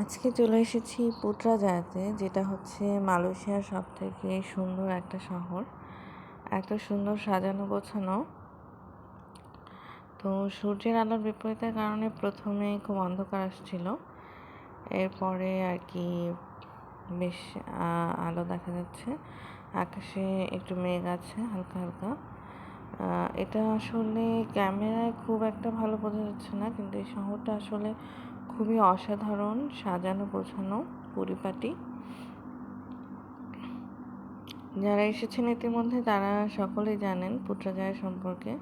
আজকে চলে এসেছি পুত্রাজায়াতে যেটা হচ্ছে মালয়েশিয়ার সব থেকে সুন্দর একটা শহর। এত সুন্দর সাজানো গোছানো। তো সূর্যের আলোর বিপরীতের কারণে প্রথমে খুব অন্ধকার আসছিল। এরপরে আর কি বেশ আলো দেখা যাচ্ছে। আকাশে একটু মেঘ আছে, হালকা হালকা। এটা আসলে ক্যামেরায় খুব একটা ভালো বোঝা যাচ্ছে না, কিন্তু এই শহরটা আসলে খুবই অসাধারণ সাজানো, গোছানো পরিপাটি। যারা এসেছেন ইতিমধ্যে তারা সকলেই জানেন পুত্রজয় সম্পর্কে।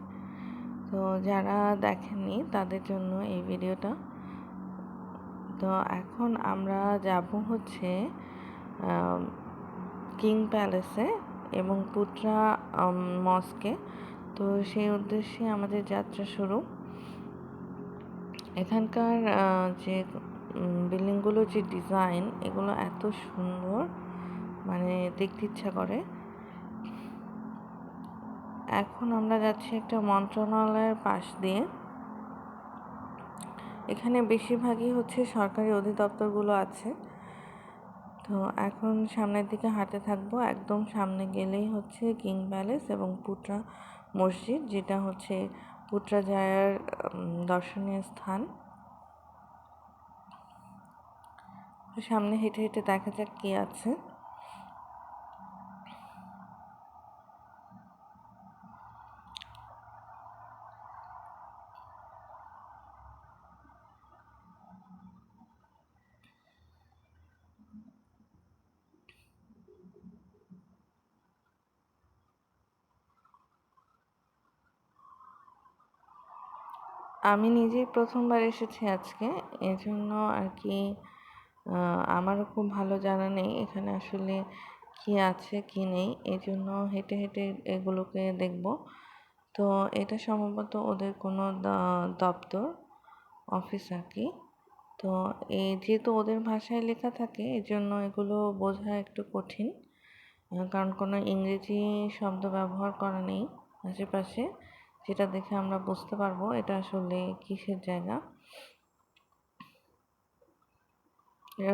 তো যারা দেখেননি তাদের জন্য এই ভিডিওটা। তো এখন আমরা যাব হচ্ছে কিং প্যালেসে এবং পুত্রা মস্কে। তো সেই উদ্দেশ্যে আমাদের যাত্রা শুরু। এখানকার যে বিল্ডিংগুলোর যে ডিজাইন, এগুলো এত সুন্দর। মানে দেখতে ইচ্ছা করে। এখন আমরা যাচ্ছি একটা মন্ত্রণালয়ের পাশ দিয়ে। এখানে বেশিরভাগই হচ্ছে সরকারি অধিদপ্তরগুলো আছে। তো এখন সামনের দিকে হাঁটতে থাকব। একদম সামনে গেলেই হচ্ছে কিং প্যালেস এবং পুটরা মসজিদ, যেটা হচ্ছে পুত্রাজায়ার দর্শনীয় স্থান। সামনে হেঁটে হেঁটে দেখা যাক কী আছে। আমি নিজেই প্রথমবার এসেছি আজকে। এজন্য আর কি আমারও খুব ভালো জানা নেই এখানে আসলে কি আছে, কি নেই। এই জন্য হেঁটে হেঁটে এগুলোকে দেখব। তো এটা সম্ভবত ওদের কোনো দপ্তর, অফিস আর কি। তো এই যেহেতু ওদের ভাষায় লেখা থাকে এই জন্য এগুলো বোঝা একটু কঠিন। কারণ কোনো ইংরেজি শব্দ ব্যবহার করা নেই আশেপাশে। যেটা দেখে আমরা বুঝতে পারব এটা আসলে কিসের জায়গা।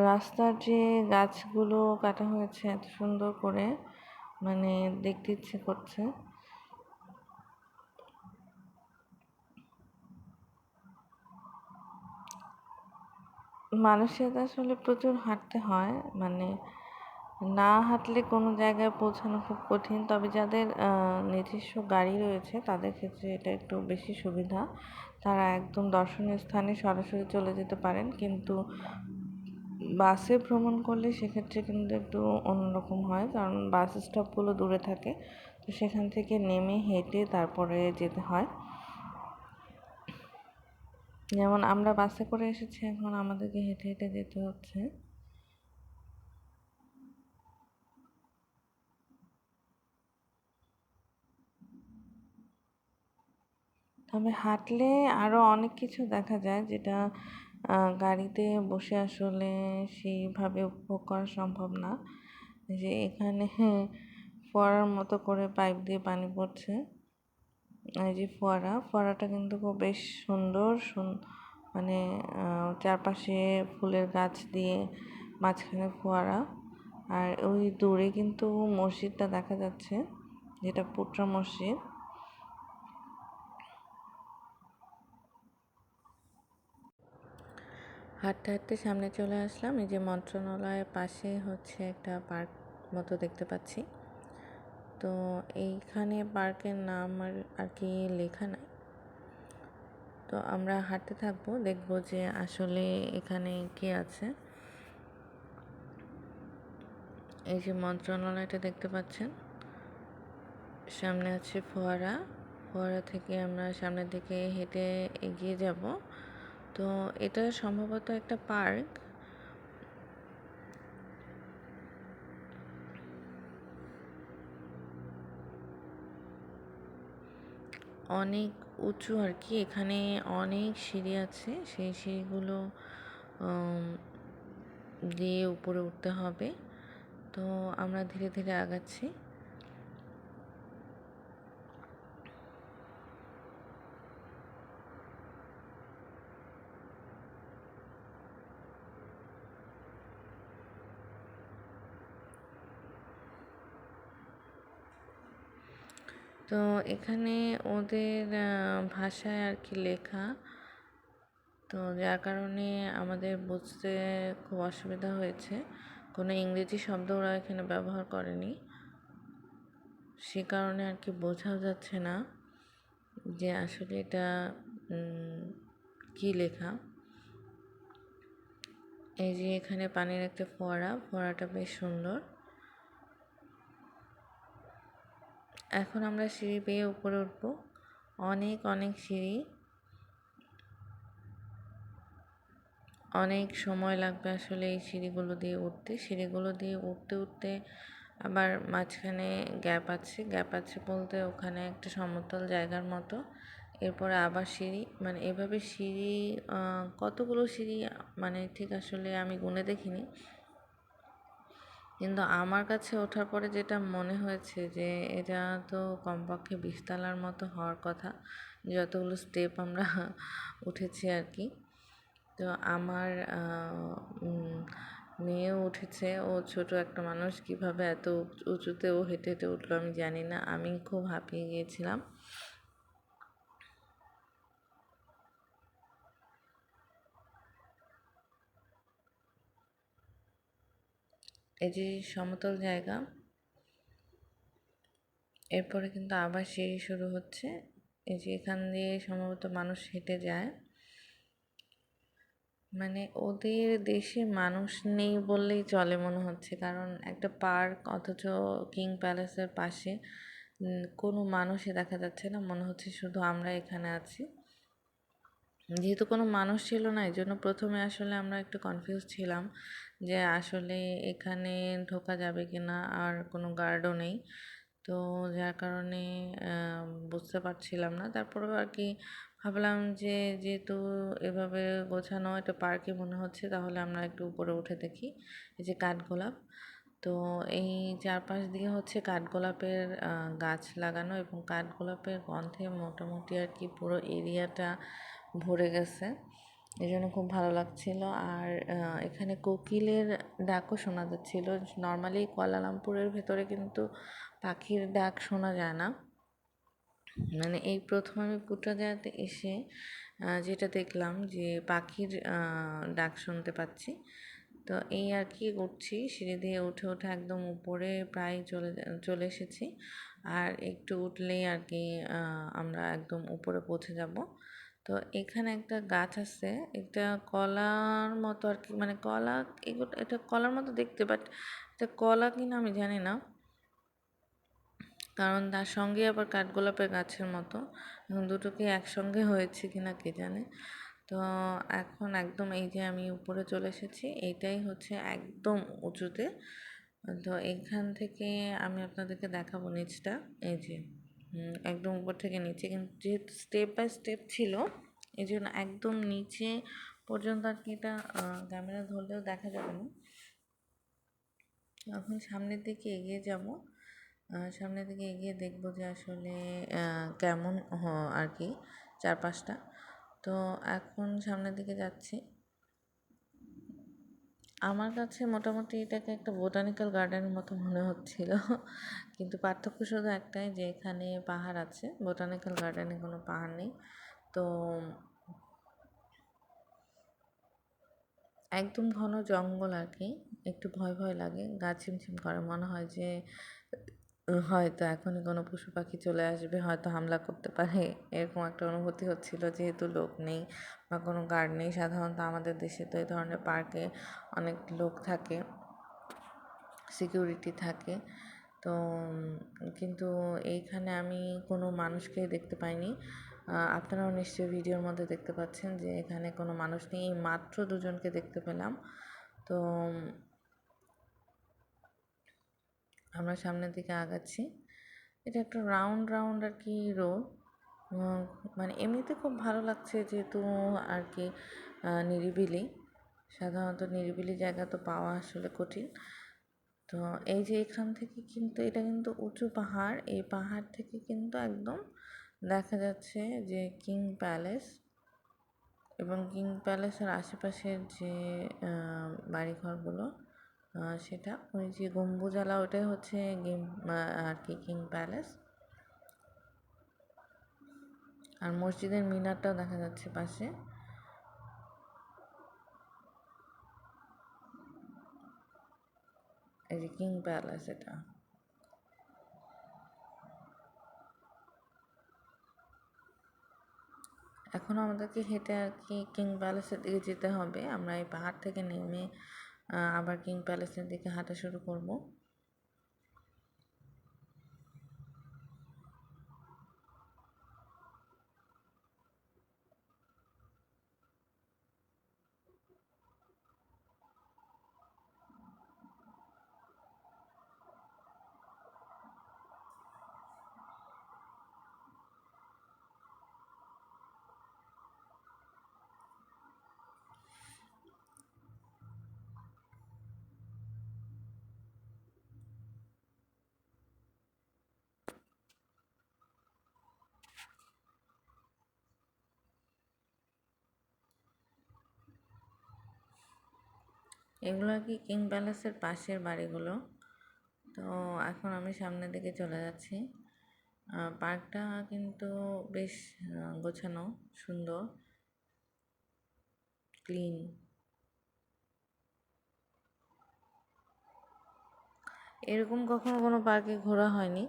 রাস্তার যে গাছগুলো কাটা হয়েছে, এত সুন্দর করে মানে দেখতে ইচ্ছে করছে। মানুষের আসলে প্রচুর হাঁটতে হয় মানে না হাঁটলে কোনো জায়গায় পৌঁছানো খুব কঠিন। তবে যাদের নিজস্ব গাড়ি রয়েছে, তাদের ক্ষেত্রে এটা একটু বেশি সুবিধা। তারা একদম দর্শনীয় স্থানে সরাসরি চলে যেতে পারেন, কিন্তু বাসে ভ্রমণ করলে সেক্ষেত্রে কিন্তু একটু অন্যরকম হয়, কারণ বাস স্টপগুলো দূরে থাকে। তো সেখান থেকে নেমে হেঁটে তারপরে যেতে হয়। যেমন আমরা বাসে করে এসেছি, এখন আমাদেরকে হেঁটে হেঁটে যেতে হচ্ছে। তবে হাঁটলে আরও অনেক কিছু দেখা যায় যেটা গাড়িতে বসে আসলে সেইভাবে উপভোগ করা সম্ভব না। যে এখানে ফোয়ারার মতো করে পাইপ দিয়ে পানি পড়ছে। এই যে ফোয়ারা, ফোয়ারাটা কিন্তু খুব বেশ সুন্দর মানে চারপাশে ফুলের গাছ দিয়ে মাঝখানে ফোয়ারা। আর ওই দূরে কিন্তু মসজিদটা দেখা যাচ্ছে, যেটা পুটরা মসজিদ। হাঁটতে হাঁটতে সামনে চলে আসলাম। এই যে মন্ত্রণালয়ের পাশে হচ্ছে একটা পার্ক মতো দেখতে পাচ্ছি। তো এইখানে পার্কের নাম আর আর কি লেখা নাই। তো আমরা হাঁটতে থাকব, দেখব যে আসলে এখানে কি আছে। এই যে মন্ত্রণালয়টা দেখতে পাচ্ছেন। সামনে আছে ফোয়ারা। ফোয়ারা থেকে আমরা সামনের দিকে হেঁটে এগিয়ে যাব। তো এটা সম্ভবত একটা পার্ক। অনেক উঁচু আর কি, এখানে অনেক সিঁড়ি আছে, সেই সিঁড়িগুলো দিয়ে উপরে উঠতে হবে। তো আমরা ধীরে ধীরে আগাচ্ছি। তো এখানে ওদের ভাষায় আর কি লেখা। তো যার কারণে আমাদের বুঝতে খুব অসুবিধা হয়েছে। কোনো ইংরেজি শব্দ ওরা এখানে ব্যবহার করেনি। সে কারণে আর কি বোঝাও যাচ্ছে না যে আসলে এটা কি লেখা। এই যে এখানে পানির একটা ফোয়ারা, ফোয়ারাটা বেশ সুন্দর। এখন আমরা সিঁড়ি পেয়ে উপরে উঠবো। অনেক অনেক সিঁড়ি। অনেক সময় লাগবে আসলে এই সিঁড়িগুলো দিয়ে উঠতে। সিঁড়িগুলো দিয়ে উঠতে উঠতে আবার মাঝখানে গ্যাপ আছে। গ্যাপ আছে বলতে ওখানে একটা সমতল জায়গার মতো। এরপরে আবার সিঁড়ি মানে এভাবে সিঁড়ি কতগুলো সিঁড়ি মানে ঠিক আসলে আমি গুনে দেখিনি। কিন্তু আমার কাছে ওঠার পরে যেটা মনে হয়েছে যে, এটা তো কমপক্ষে বিশতলার মতো হওয়ার কথা। যতগুলো স্টেপ আমরা উঠেছি আর কি তো আমার মেয়েও উঠেছে। ও ছোট একটা মানুষ। কীভাবে এত উঁচুতে ও হেঁটে হেঁটে উঠল আমি জানি না। আমি খুব হাঁপিয়ে গিয়েছিলাম। যে সমতল জায়গা, এরপরে কিন্তু আবার সিঁড়ি শুরু হচ্ছে। এই যে এখান দিয়ে সম্ভবত মানুষ হেঁটে যায়। মানে ওদের দেশে মানুষ নেই বললেই চলে মনে হচ্ছে, কারণ একটা পার্ক অথচ কিং প্যালেসের পাশে কোনো মানুষই দেখা যাচ্ছে না। মনে হচ্ছে শুধু আমরা এখানে আছি। যেহেতু কোনো মানুষ ছিল না এই জন্য প্রথমে আসলে আমরা একটু কনফিউজ ছিলাম যে আসলে এখানে ঢোকা যাবে কি না আর কোনো গার্ডও নেই। তো যার কারণে বুঝতে পারছিলাম না। তারপরেও আর কি ভাবলাম যে যেহেতু এভাবে গোছানো একটা পার্কে মনে হচ্ছে, তাহলে আমরা একটু উপরে উঠে দেখি এই যে কাঠগোলাপ তো এই চারপাশ দিয়ে হচ্ছে কাঠগোলাপের গাছ লাগানো এবং কাঠগোলাপের গন্ধে মোটামুটি আর কি পুরো এরিয়াটা ভরে গেছে। এই জন্য খুব ভালো লাগছিল। আর এখানে কোকিলের ডাকও শোনা যাচ্ছিল। নর্মালি কোয়ালালামপুরের ভেতরে কিন্তু পাখির ডাক শোনা যায় না। মানে এই প্রথম আমি পুট্রাজাতে এসে যেটা দেখলাম যে পাখির ডাক শুনতে পাচ্ছি। তো এই আর কি উঠছি সিঁড়ি দিয়ে উঠে উঠে একদম উপরে প্রায় চলে চলে এসেছি। আর একটু উঠলেই আর কি আমরা একদম উপরে পৌঁছে যাব। তো এখানে একটা গাছ আছে। এটা কলার মতো আর কি মানে কলা এগুলো এটা কলার মতো দেখতে বাট এটা কলা কিনা আমি জানি না। কারণ তার সঙ্গে আবার কাঠগোলাপের গাছের মতো। দুটোকে একসঙ্গে হয়েছে কিনা কে জানে। তো এখন একদম এই যে আমি উপরে চলে এসেছি, এইটাই হচ্ছে একদম উঁচুতে। তো এখান থেকে আমি আপনাদেরকে দেখাবো নিচটা, এই যে। একদম উপর থেকে নিচে। কিন্তু যেহেতু স্টেপ বাই স্টেপ ছিল এই জন্য একদম নিচে পর্যন্ত আর কি এটা ক্যামেরা ধরলেও দেখা যাবে না। এখন সামনের দিকে এগিয়ে যাব। সামনের দিকে এগিয়ে দেখব যে আসলে কেমন আর কি চারপাশটা। তো এখন সামনের দিকে যাচ্ছি। আমার কাছে মোটামুটি এটাকে একটা বোটানিক্যাল গার্ডেনের মতো মনে হচ্ছিল। কিন্তু পার্থক্য শুধু একটাই যে এখানে পাহাড় আছে, বোটানিক্যাল গার্ডেনে কোনো পাহাড় নেই। তো একদম ঘন জঙ্গল আর কি, একটু ভয় ভয় লাগে, গা ছিমছিম করে। মনে হয় যে হয়তো এখনই কোনো পশু পাখি চলে আসবে, হয়তো হামলা করতে পারে, এরকম একটা অনুভূতি হচ্ছিল। যেহেতু লোক নেই বা কোনো গার্ড নেই, সাধারণত আমাদের দেশে তো এই ধরনের পার্কে অনেক লোক থাকে, সিকিউরিটি থাকে। তো, কিন্তু এইখানে আমি কোনো মানুষকেই দেখতে পাইনি। আপনারাও নিশ্চয়ই ভিডিওর মধ্যে দেখতে পাচ্ছেন যে এখানে কোনো মানুষ নেই মাত্র দুজনকে দেখতে পেলাম। তো আমরা সামনের দিকে আগাচ্ছি। এটা একটা রাউন্ড রাউন্ড আর কি রোড মানে এমনিতে খুব ভালো লাগছে যেহেতু আর কি নিরিবিলি। সাধারণত নিরিবিলি জায়গা তো পাওয়া আসলে কঠিন। তো এই যে এখান থেকে কিন্তু, এটা কিন্তু উঁচু পাহাড়। এই পাহাড় থেকে কিন্তু একদম দেখা যাচ্ছে যে কিং প্যালেস এবং কিং প্যালেসের আশেপাশের যে বাড়িঘরগুলো সেটা ওই যে গম্বুজালা, ওটাই হচ্ছে গেম আর কি, কিং প্যালেস। আর মসজিদের মিনারটাও দেখা যাচ্ছে পাশে। এই যে কিং প্যালেস এটা। এখন আমাদেরকে হেঁটে আর কি কিং প্যালেসের দিকে যেতে হবে। আমরা এই পাহাড় থেকে নেমে আবার কিং প্যালেসের দিকে হাঁটা শুরু করব। এগুলো আর কি কিং প্যালেসের পাশের বাড়িগুলো? তো এখন আমি সামনের দিকে চলে যাচ্ছি। পার্কটা কিন্তু বেশ গোছানো, সুন্দর, ক্লিন। এরকম কখনো কোনো পার্কে ঘোরা হয়নি,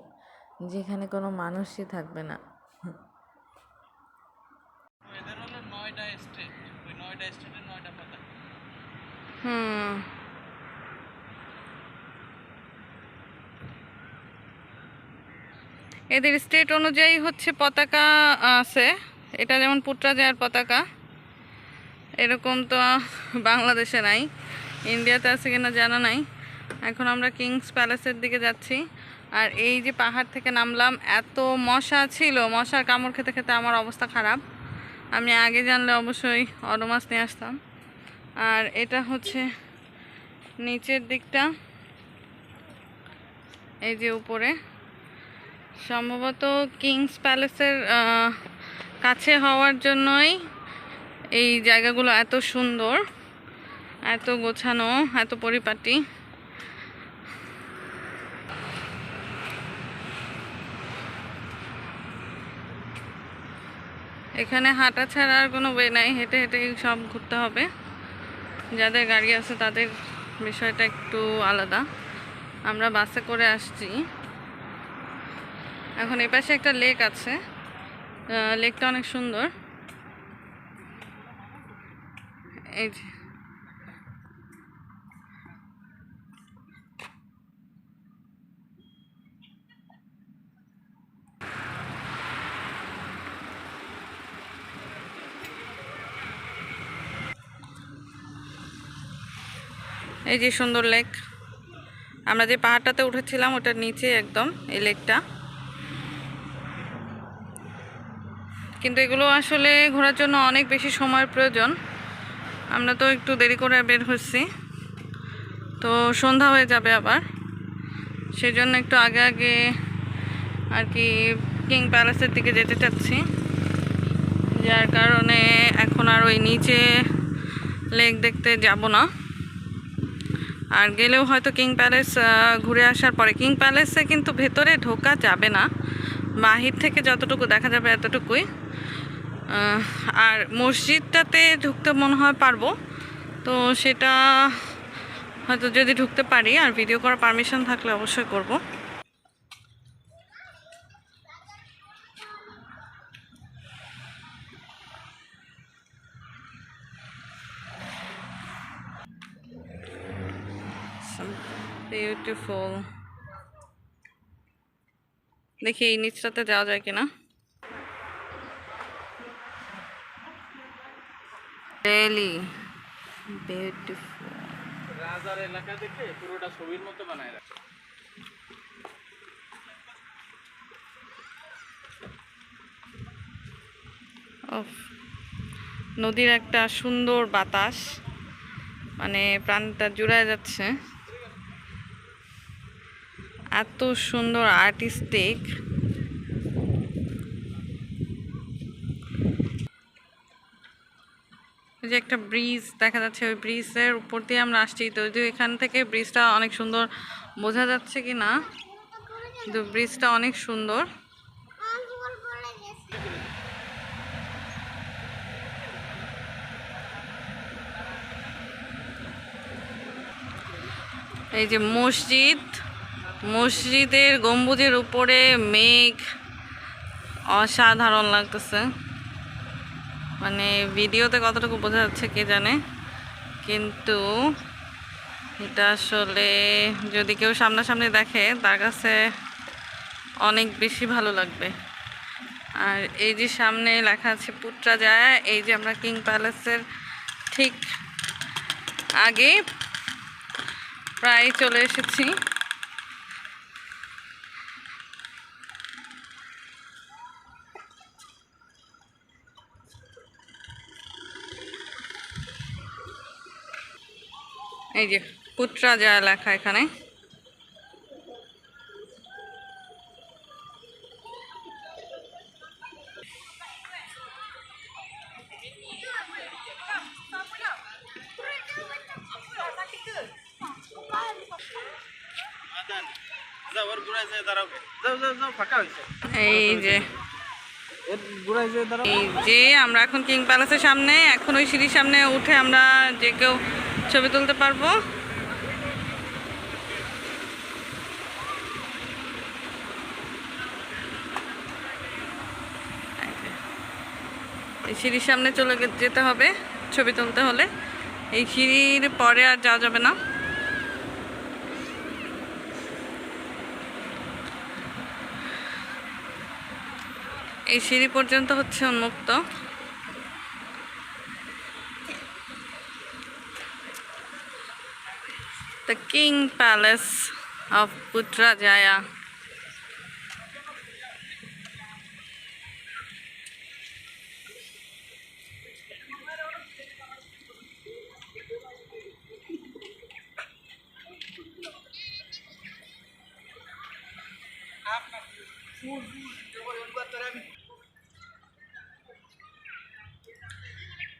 যেখানে কোনো মানুষই থাকবে না এদের হলো নয়টা স্টেট ওই নয়টা স্টেটের নয়টা পতাকা হুম এদের স্টেট অনুযায়ী হচ্ছে পতাকা আছে। এটা যেমন পুত্রাজয়ার পতাকা, এরকম তো বাংলাদেশে নাই। ইন্ডিয়াতে আছে কিনা জানা নাই। এখন আমরা কিংস প্যালেসের দিকে যাচ্ছি। আর এই যে পাহাড় থেকে নামলাম, এত মশা ছিল। মশার কামড় খেতে খেতে আমার অবস্থা খারাপ। আমি আগে জানলে অবশ্যই অডোমাস নিয়ে আসতাম। আর এটা হচ্ছে নিচের দিকটা। এই যে উপরে। সম্ভবত কিংস প্যালেসের কাছে হওয়ার জন্যই এই জায়গাগুলো এত সুন্দর, এত গোছানো, এত পরিপাটি। এখানে হাঁটা ছাড়া আর কোনো ওয়ে নাই, হেঁটে হেঁটে সব ঘুরতে হবে। যাদের গাড়ি আছে তাদের বিষয়টা একটু আলাদা। আমরা বাসে করে আসছি। এখন এপাশে পাশে একটা লেক আছে। লেকটা অনেক সুন্দর। এই যে। এই যে সুন্দর লেক। আমরা যে পাহাড়টাতে উঠেছিলাম, ওটার নিচে একদম এই লেকটা। কিন্তু এগুলো আসলে ঘোরার জন্য অনেক বেশি সময়ের প্রয়োজন। আমরা তো একটু দেরি করে বের হচ্ছি। তো সন্ধ্যা হয়ে যাবে আবার। সেই জন্য একটু আগে আগে আর কি কিং প্যালেসের দিকে যেতে চাচ্ছি। যার কারণে এখন আর ওই নিচে লেক দেখতে যাব না। আর গেলেও হয়তো কিং প্যালেস ঘুরে আসার পরে, কিং প্যালেসে কিন্তু ভেতরে ঢোকা যাবে না। বাহির থেকে যতটুকু দেখা যাবে এতটুকুই। আর মসজিদটাতে ঢুকতে মনে হয় পারব। তো সেটা হয়তো যদি ঢুকতে পারি, আর ভিডিও করার পারমিশন থাকলে অবশ্যই করব। বিউটিফুল দেখি এই নিচটাতে যাওয়া যায় কিনা। রিয়েলি বিউটিফুল রাজার এলাকা দেখে পুরোটা ছবির মতো বানায় রাখে। নদীর একটা সুন্দর বাতাস। মানে প্রাণটা জুড়ায় যাচ্ছে। এত সুন্দর আর্টিস্টিক। যে একটা ব্রিজ, দেখা যাচ্ছে ওই ব্রিজের উপর দিয়ে আমরা আসছি। তো এখান থেকে ব্রিজটা অনেক সুন্দর বোঝা যাচ্ছে কি না কিন্তু ব্রিজটা অনেক সুন্দর। এই যে মসজিদ। মসজিদের গম্বুজের উপরে মেঘ অসাধারণ লাগতেছে। মানে ভিডিওতে কতটুকু বোঝা যাচ্ছে কে জানে, কিন্তু এটা আসলে যদি কেউ সামনাসামনি দেখে, তার কাছে অনেক বেশি ভালো লাগবে। আর এই যে সামনে লেখা আছে, পুত্রা যায়, এই যে আমরা কিং প্যালেসের ঠিক আগে প্রায় চলে এসেছি। এই যে পুত্রা যা লেখা এখানে। এই যে এই যে আমরা এখন কিং প্যালেসের সামনে, এখন ওই সিঁড়ির সামনে উঠে আমরা যে কেউ ছবি তুলতে পারব? সিঁড়ির সামনে চলে যেতে হবে, ছবি তুলতে হলে। এই সিঁড়ির পরে আর যাওয়া যাবে না। এই সিঁড়ি পর্যন্ত হচ্ছে উন্মুক্ত। The king palace of Putrajaya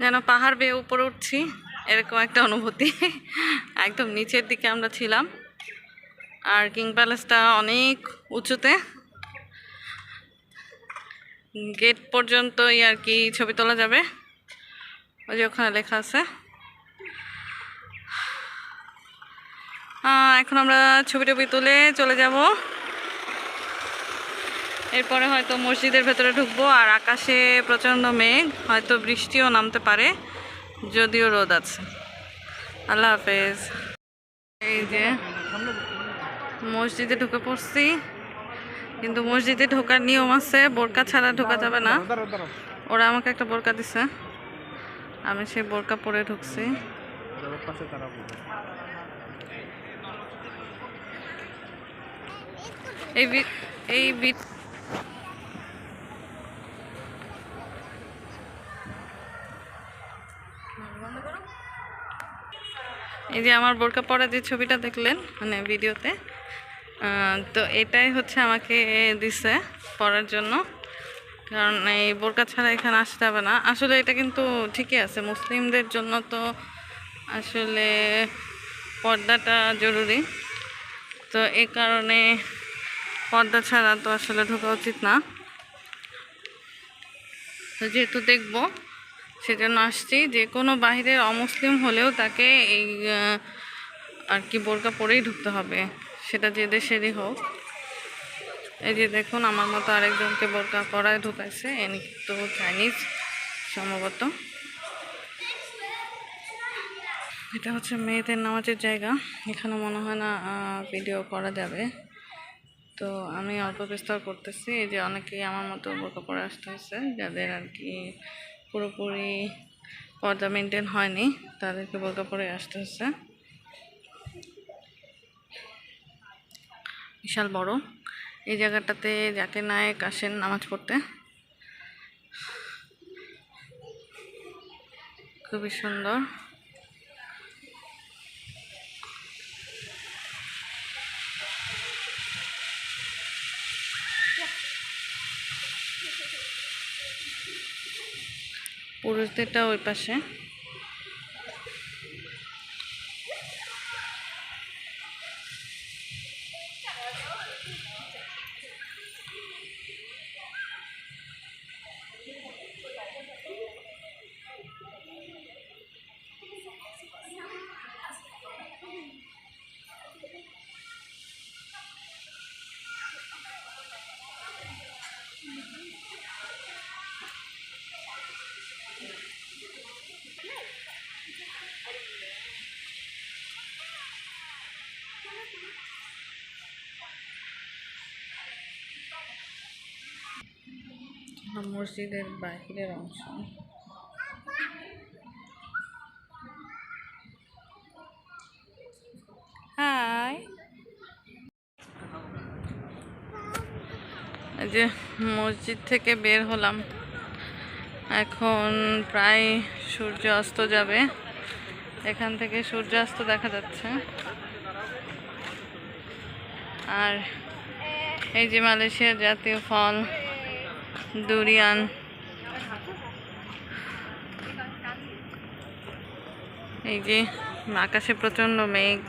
যেন পাহাড় বেয়ে উপরে উঠছি। এরকম একটা অনুভূতি। একদম নিচের দিকে আমরা ছিলাম। আর কিং প্যালেসটা অনেক উঁচুতে। গেট পর্যন্তই আর কি ছবি তোলা যাবে। ওই যে ওখানে লেখা আছে। এখন আমরা ছবি টবি তুলে চলে যাব। এরপরে হয়তো মসজিদের ভেতরে ঢুকবো আর আকাশে প্রচণ্ড মেঘ, হয়তো বৃষ্টিও নামতে পারে। যদিও রোদ আছে। আল্লাহ হাফেজ। এই যে মসজিদে ঢুকে পড়ছি কিন্তু মসজিদে ঢোকার নিয়ম আছে বোরকা ছাড়া ঢোকা যাবে না। ওরা আমাকে একটা বোরকা দিছে। আমি সেই বোরকা পরে ঢুকছি। এই এই এই যে আমার বোরকা পরা যে ছবিটা দেখলেন মানে ভিডিওতে তো এটাই হচ্ছে আমাকে দিছে পরার জন্য। কারণ এই বোরকা ছাড়া এখানে আসতে হবে না। আসলে এটা কিন্তু ঠিকই আছে, মুসলিমদের জন্য তো আসলে পর্দাটা জরুরি। তো এই কারণে পর্দা ছাড়া তো আসলে ঢোকা উচিত না। তো যেহেতু দেখব সেজন্য আসছি। যে কোনো বাহিরের অমুসলিম হলেও তাকে এই আর কি বোরকা পরেই ঢুকতে হবে। সেটা যে দেশেরই হোক। এই যে দেখুন, আমার মতো আরেকজনকে বোরকা পরায় ঢুকাইছে। এনি তো চাইনিজ সম্ভবত। এটা হচ্ছে মেয়েদের নামাজের জায়গা। এখানে মনে হয় না ভিডিও করা যাবে। তো আমি অল্প বিস্তার করতেছি। এই যে অনেকেই আমার মতো বোরকা পরে আসতে হয়েছে, যাদের আর কি পুরোপুরি পর্দা মেনটেন হয়নি। তাদেরকে বোরকা পরে আসতে হচ্ছে। বিশাল বড়। এই জায়গাটাতে যাকে নায়ক আসেন নামাজ পড়তে। খুবই সুন্দর। পুরুষদেরটা ওই পাশে। মসজিদের বাহিরের অংশ। হাই। যে মসজিদ থেকে বের হলাম। এখন প্রায় সূর্য অস্ত যাবে। এখান থেকে সূর্যাস্ত দেখা যাচ্ছে। আর এই যে মালয়েশিয়ার জাতীয় ফল। দুরিয়ান। এই যে আকাশে প্রচণ্ড মেঘ,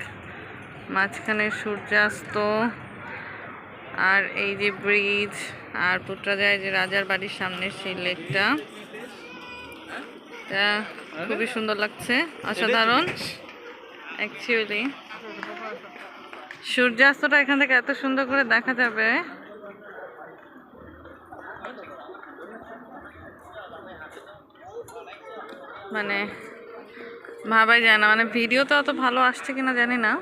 মাঝখানে সূর্যাস্ত, আর এই যে ব্রিজ, আর পুত্রাজায় যে রাজার বাড়ির সামনে সেই লেকটা। এটা খুবই সুন্দর লাগছে, অসাধারণ। অ্যাকচুয়ালি সূর্যাস্তটা এখান থেকে এত সুন্দর করে দেখা যাবে। মানে ভাবাই যায় না। মানে ভিডিওতে অত ভালো আসছে কিনা জানি না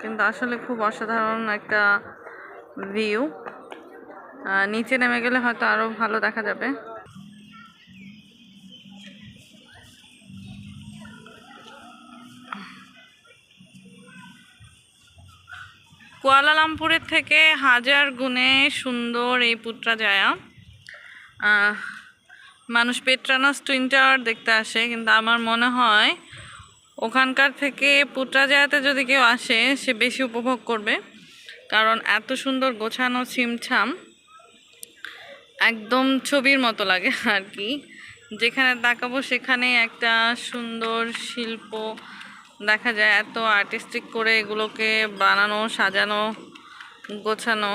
কিন্তু আসলে খুব অসাধারণ একটা ভিউ নিচে নেমে গেলে হয়তো আরও ভালো দেখা যাবে। কুয়ালালামপুরের থেকে হাজার গুণে সুন্দর এই পুত্রাজায়া আহ, মানুষ পেট্রানাস টুইন টাওয়ার দেখতে আসে, কিন্তু আমার মনে হয় ওখানকার থেকে পুত্রাজায়াতে যদি কেউ আসে, সে বেশি উপভোগ করবে। কারণ এত সুন্দর গোছানো ছিমছাম একদম ছবির মতো লাগে আর কি। যেখানে তাকাবো সেখানে একটা সুন্দর শিল্প দেখা যায়, এত আর্টিস্টিক করে এগুলোকে বানানো, সাজানো, গোছানো।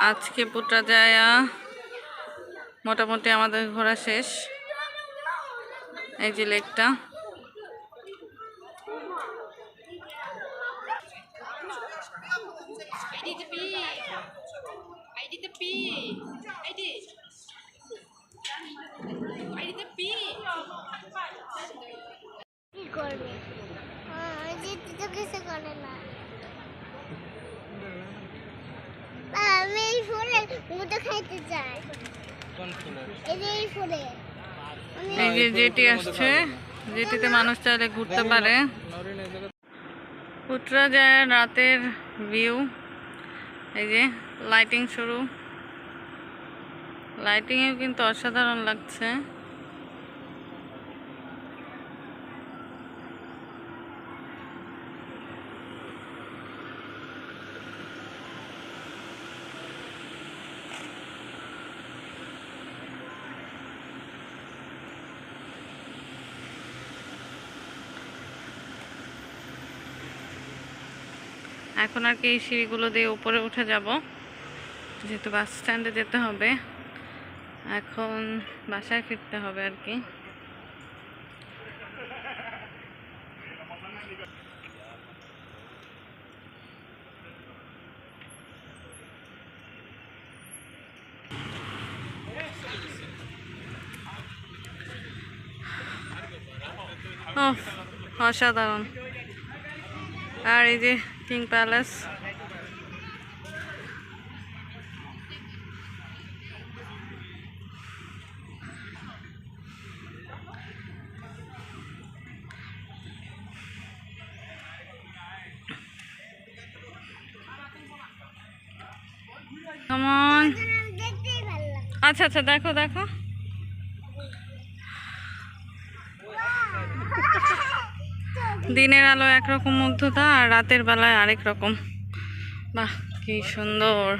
আজকে পুটরা যায়া মোটামুটি আমাদের ঘোরা শেষ। এই যে লেকটা। কি যেতে কিছু করে না। আমি এই ফুলে মুটো খাইতে চাই। এই যে ফুলে। এই যে যেটি আসছে যেটিতে মানুষ চাইলে ঘুরতে পারে। পুত্রাজায় রাতের ভিউ। এই যে লাইটিং শুরু। লাইটিংয়েও কিন্তু অসাধারণ লাগছে। এখন আর কি এই সিঁড়িগুলো দিয়ে উপরে উঠে যাব। যেহেতু বাস স্ট্যান্ডে যেতে হবে, এখন বাসায় ফিরতে হবে আর কি। অসাধারণ। আর এই যে কিং প্যালেস কেমন আচ্ছা আচ্ছা দেখো দেখো। দিনের আলো একরকম মুগ্ধতা আর রাতের বেলায় আরেক রকম। বাহ কি সুন্দর।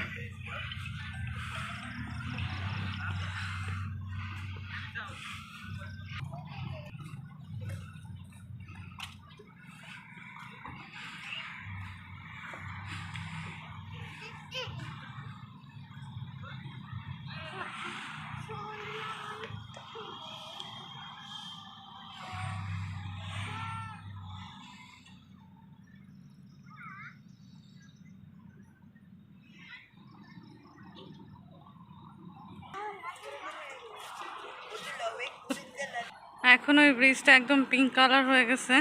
এখন ওই ব্রিজটা একদম পিঙ্ক কালার হয়ে গেছে।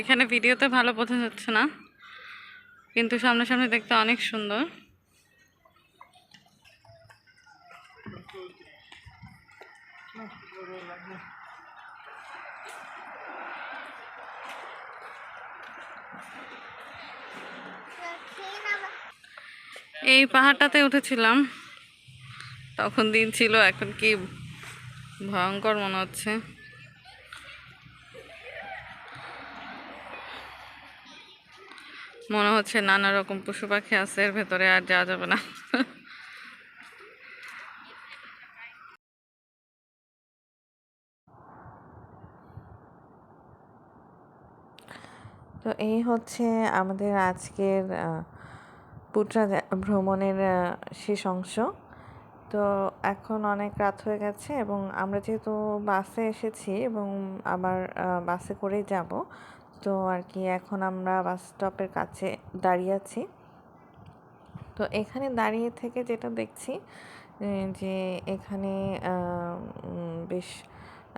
এখানে ভিডিওতে ভালো বোঝা যাচ্ছে না, কিন্তু সামনাসামনি দেখতে অনেক সুন্দর। এই পাহাড়টাতে উঠেছিলাম, তখন দিন ছিল, এখন কি ভয়ঙ্কর মনে হচ্ছে। মনে হচ্ছে নানা রকম পশু পাখি আছে, এর ভেতরে আর যাওয়া যাবে না। তো এই হচ্ছে আমাদের আজকের পুটরা ভ্রমণের শেষ অংশ। তো এখন অনেক রাত হয়ে গেছে এবং আমরা যেহেতু বাসে এসেছি এবং আবার বাসে করেই যাব, তো আর কি এখন আমরা বাস স্টপের কাছে দাঁড়িয়ে আছি। তো এখানে দাঁড়িয়ে থেকে যেটা দেখছি যে এখানে বেশ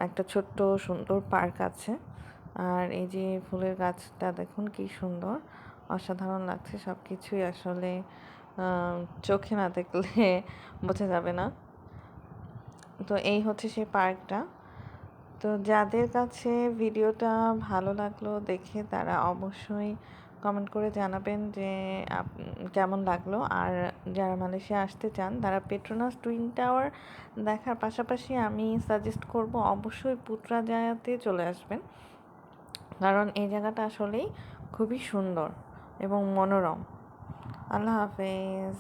একটা ছোট্ট সুন্দর পার্ক আছে। আর এই যে ফুলের গাছটা দেখুন কি সুন্দর, অসাধারণ লাগছে সব কিছুই আসলে। চোখে না দেখলে বোঝা যাবে না। তো এই হচ্ছে সেই পার্কটা। তো যাদের কাছে ভিডিওটা ভালো লাগল দেখে তারা অবশ্যই কমেন্ট করে জানাবেন যে কেমন লাগল। আর যারা মালয়েশিয়া আসতে চান, তারা পেট্রোনাস টুইন টাওয়ার দেখার পাশাপাশি আমি সাজেস্ট করব অবশ্যই পুত্রাজায়াতে চলে আসবেন। কারণ এই জায়গাটা আসলেই খুবই সুন্দর এবং মনোরম। আল্লাহ হাফেজ।